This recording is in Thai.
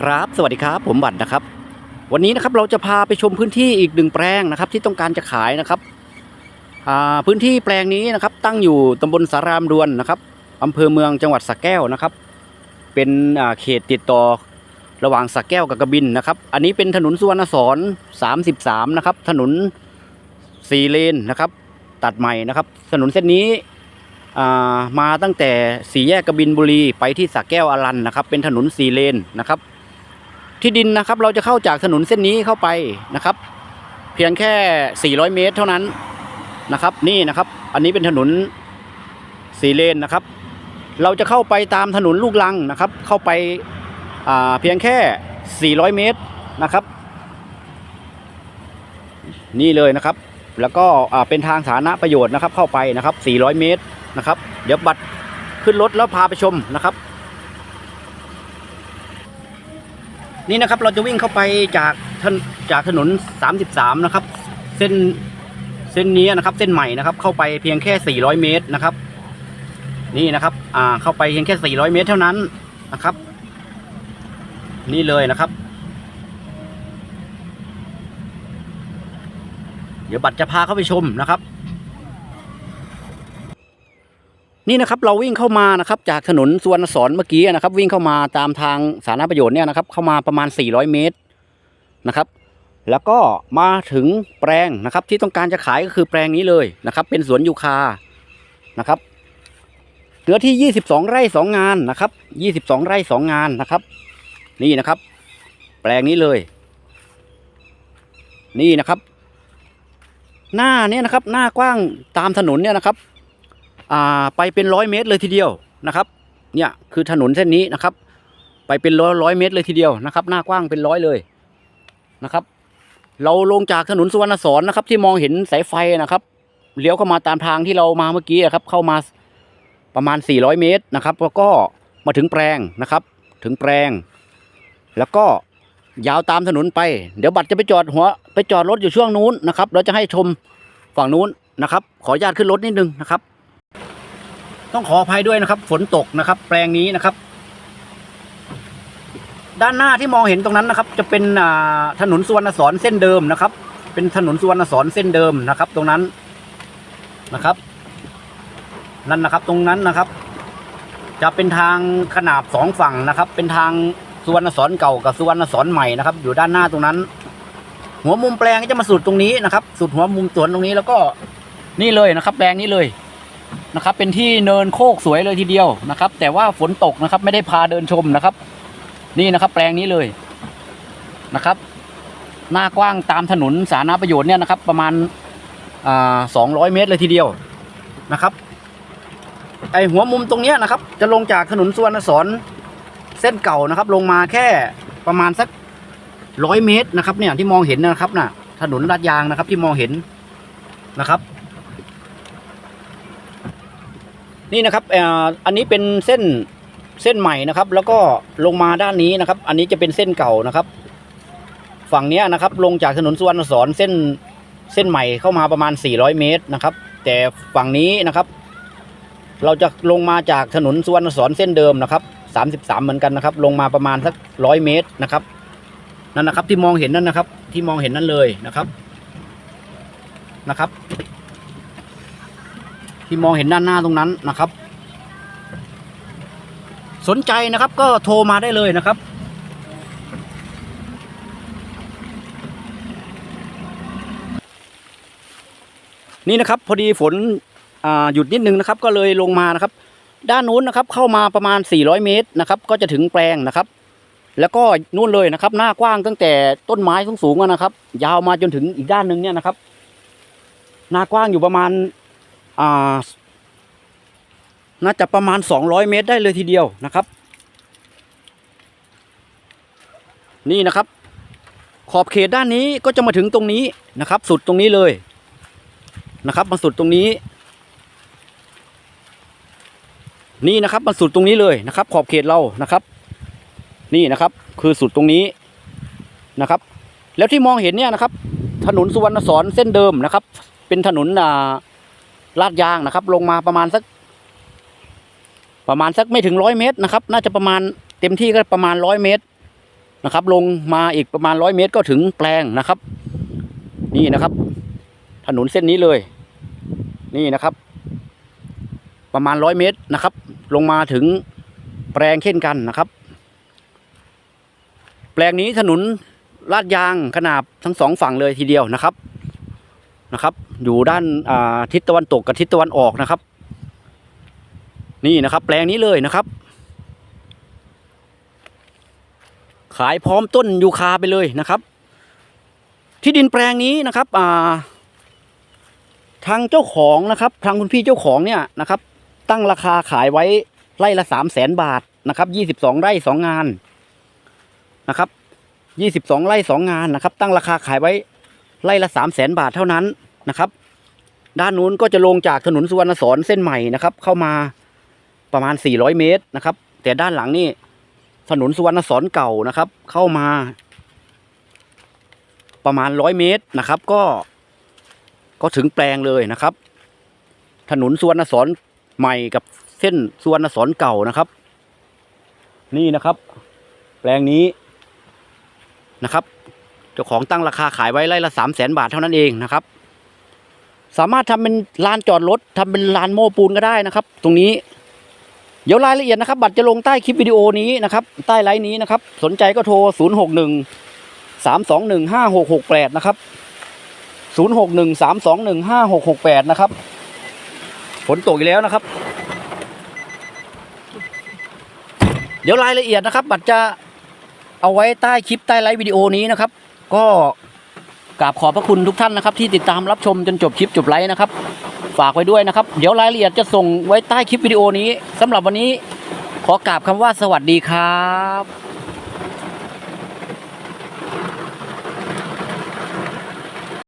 ครับ สวัสดีครับ ผมบัตรนะครับ วันนี้นะครับเราจะพาไปชมพื้นที่อีกหนึ่งแปลงนะครับ ที่ต้องการจะขายนะครับพื้นที่แปลงนี้นะครับ ตั้งอยู่ตำบลสารามดวนนะครับอำเภอเมืองจังหวัดสระแก้วนะครับ เป็นเขตติดต่อระหว่างสระแก้วกับกระบินนะครับ อันนี้เป็นถนนสุวรรณสอน33 นะครับ ถนนสี่เลนนะครับ ตัดใหม่นะครับ ถนนเส้นนี้มาตั้งแต่สี่แยกกบินบุรีไปที่สระแก้วอรันนะครับ เป็นถนนสี่เลนนะครับ ที่ดินนะครับเราจะเข้าจากถนนเส้นนี้เข้าไปนะครับ เพียงแค่ 400 เมตรเท่านั้นนะครับ นี่นะครับ อันนี้เป็นถนนสี่เลนนะครับ เราจะเข้าไปตามถนนลูกลังนะครับ เข้าไปอ่าเพียงแค่ 400 เมตรนะครับ นี่เลยนะครับ แล้วก็อ่าเป็นทางสาธารณประโยชน์นะครับ เข้าไปนะครับ 400 เมตรนะครับ เดี๋ยวบัตรขึ้นรถแล้วพาไปชมนะครับ นี่นะครับเราจะวิ่งเข้าไปจากถนจากถนน 33 นะครับ เส้นเส้นนี้นะครับ เส้นใหม่นะครับ เข้าไปเพียงแค่ 400 เมตรนะครับ นี่นะครับ อ่าเข้าไปเพียงแค่ 400 เมตรเท่านั้นนะครับ นี่เลยนะครับ เดี๋ยวบัตรจะพาเข้าไปชมนะครับ นี่นะครับเราวิ่งเข้ามานะครับจากถนนสวรรณสอนเมื่อกี้นะครับ วิ่งเข้ามาตามทางสาธารณประโยชน์เนี่ยนะครับ เข้ามาประมาณ 400 เมตรนะครับ แล้วก็มาถึงแปลงนะครับ ที่ต้องการจะขายก็คือแปลงนี้เลยนะครับ เป็นสวนยูคานะครับเนื้อที่ 22 ไร่ 2 งานนะครับ 22 ไร่ 2 งานนะครับ นี่นะครับ แปลงนี้เลย นี่นะครับ หน้าเนี่ยนะครับ หน้ากว้างตามถนนเนี่ยนะครับ ไปเป็นร้อยเมตรเลยทีเดียวนะครับเนี่ยคือถนนเส้นนี้นะครับ ไปเป็นร้อยร้อยเมตรเลยทีเดียวนะครับ หน้ากว้างเป็นร้อยเลยนะครับ เราลงจากถนนสุวรรณสอนนะครับ ที่มองเห็นสายไฟนะครับเลี้ยวเข้ามาตามทางที่เรามาเมื่อกี้นะครับ เข้ามาประมาณ 400 เมตรนะครับ แล้วก็มาถึงแปลงนะครับ ถึงแปลง แล้วก็ยาวตามถนนไป เดี๋ยวบัตรจะไปจอดหัวไปจอดรถอยู่ช่วงนู้นนะครับ เราจะให้ชมฝั่งนู้นนะครับ ขออนุญาตขึ้นรถนิดนึงนะครับ ต้องขออภัยด้วยนะครับ ฝนตกนะครับ แปลงนี้นะครับ ด้านหน้าที่มองเห็นตรงนั้นนะครับ จะเป็นถนนสุวรรณสอนเส้นเดิมนะครับ เป็นถนนสุวรรณสอนเส้นเดิมนะครับ ตรงนั้นนะครับ นั่นนะครับตรงนั้นนะครับ จะเป็นทางขนาบสองฝั่งนะครับ เป็นทางสุวรรณสอนเก่ากับสุวรรณสอนใหม่นะครับ อยู่ด้านหน้าตรงนั้น หัวมุมแปลงก็จะมาสุดตรงนี้นะครับ สุดหัวมุมสวนตรงนี้แล้วก็นี่เลยนะครับ แปลงนี้เลย นะครับ เป็นที่เนินโคกสวยเลยทีเดียวนะครับ แต่ว่าฝนตกนะครับ ไม่ได้พาเดินชมนะครับ นี่นะครับ แปลงนี้เลยนะครับ หน้ากว้างตามถนนสาธารณประโยชน์เนี่ยนะครับ ประมาณสองร้อยเมตรเลยทีเดียวนะครับ ไอหัวมุมตรงเนี้ยนะครับ จะลงจากถนนสุวรรณสอนเส้นเก่านะครับ ลงมาแค่ประมาณสักร้อยเมตรนะครับ เนี่ยที่มองเห็นนะครับน่ะถนนลาดยางนะครับที่มองเห็นนะครับ นี่นะครับอ,อันนี้เป็นเส้นเส้นใหม่นะครับ แล้วก็ลงมาด้านนี้นะครับ อันนี้จะเป็นเส้นเก่านะครับ ฝั่งนี้นะครับ ลงจากถนนสุวรรณสอนเส้นเส้นใหม่เข้ามาประมาณ 400 เมตรนะครับ แต่ฝั่งนี้นะครับ เราจะลงมาจากถนนสุวรรณสอนเส้นเดิมนะครับ 33 เหมือนกันนะครับ ลงมาประมาณสักร้อยเมตรนะครับนั่นนะครับที่มองเห็นนั่นนะครับ ที่มองเห็นนั่นเลยนะครับนะครับ ที่มองเห็นด้านหน้าตรงนั้นนะครับ สนใจนะครับก็โทรมาได้เลยนะครับนี่นะครับพอดีฝนหยุดนิดนึงนะครับ ก็เลยลงมานะครับ ด้านนู้นนะครับเข้ามาประมาณ 400 เมตรนะครับ ก็จะถึงแปลงนะครับ แล้วก็นู่นเลยนะครับ หน้ากว้างตั้งแต่ต้นไม้สูงๆนะครับ ยาวมาจนถึงอีกด้านหนึ่งเนี่ยนะครับ หน้ากว้างอยู่ประมาณ อ่าน่าจะประมาณ 200 เมตรได้เลยทีเดียวนะครับ นี่นะครับ ขอบเขตด้านนี้ก็จะมาถึงตรงนี้นะครับ สุดตรงนี้เลยนะครับมาสุดตรงนี้ นี่นะครับมาสุดตรงนี้เลยนะครับ ขอบเขตเรานะครับ นี่นะครับคือสุดตรงนี้นะครับ แล้วที่มองเห็นเนี่ยนะครับ ถนนสุวรรณสอนเส้นเดิมนะครับ เป็นถนนอ่า ลาดยางนะครับ ลงมาประมาณสัก ประมาณสักไม่ถึงร้อยเมตรนะครับ น่าจะประมาณเต็มที่ก็ประมาณร้อยเมตรนะครับ ลงมาอีกประมาณร้อยเมตรก็ถึงแปลงนะครับ นี่นะครับ ถนนเส้นนี้เลย นี่นะครับ ประมาณร้อยเมตรนะครับ ลงมาถึงแปลงเช่นกันนะครับ แปลงนี้ถนนลาดยางขนาบทั้งสองฝั่งเลยทีเดียวนะครับ นะครับ อยู่ด้านอาทิศตะวันตกกับทิศตะวันออกนะครับ นี่นะครับ แปลงนี้เลยนะครับ ขายพร้อมต้นยูคาไปเลยนะครับ ที่ดินแปลงนี้นะครับาทางเจ้าของนะครับ ทางคุณพี่เจ้าของเนี่ยนะครับ ตั้งราคาขายไว้ไร่ละสามแสนบาทนะครับยี่สิบสองไร่สองงานนะครับยี่สิบสองไร่สองงานนะครับ ตั้งราคาขายไว้ ไร่ละสามแสนบาทเท่านั้นนะครับ ด้านนู้นก็จะลงจากถนนสุวรรณสอนเส้นใหม่นะครับ เข้ามาประมาณสี่ร้อยเมตรนะครับ แต่ด้านหลังนี่ถนนสุวรรณสอนเก่านะครับ เข้ามา ประมาณร้อยเมตรนะครับ ก็ก็ถึงแปลงเลยนะครับ ถนนสุวรรณสอนใหม่กับเส้นสุวรรณสอนเก่านะครับ นี่นะครับ แปลงนี้นะครับ จ้าของตั้งราคาขายไว้ไร่ละสามแสนบาทเท่านั้นเองนะครับ สามารถทำเป็นลานจอดรถทำเป็นลานโม้ปูนก็ได้นะครับ ตรงนี้ เดี๋ยวรายละเอียดนะครับบัตรจะลงใต้คลิปวิดีโอนี้นะครับ ใต้ไลน์นี้นะครับ สนใจก็โทร 0 6 1 3 2 1 5 6 6 8 นะครับ 0 6 1 3 2 1 5 6 6 8 นะครับ ฝนตกอีกแล้วนะครับ เดี๋ยวรายละเอียดนะครับ บัตรจะเอาไว้ใต้คลิปใต้ไลฟ์วิดีโอนี้นะครับ ก็กราบขอบพระคุณทุกท่านนะครับ ที่ติดตามรับชมจนจบคลิปจบไลฟ์นะครับ ฝากไว้ด้วยนะครับ เดี๋ยวรายละเอียดจะส่งไว้ใต้คลิปวิดีโอนี้สำหรับวันนี้ขอกราบคำว่าสวัสดีครับ